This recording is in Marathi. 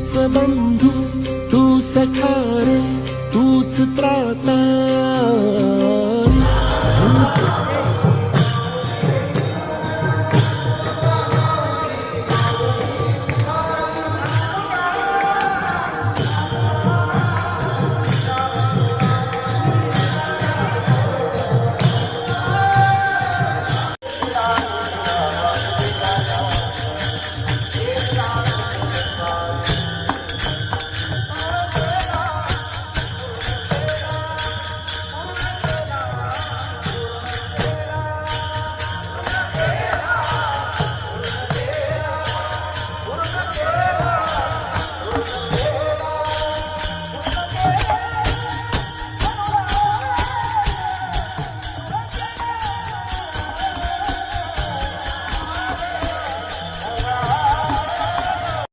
तूच बंधू तू सखार तूच त्राता.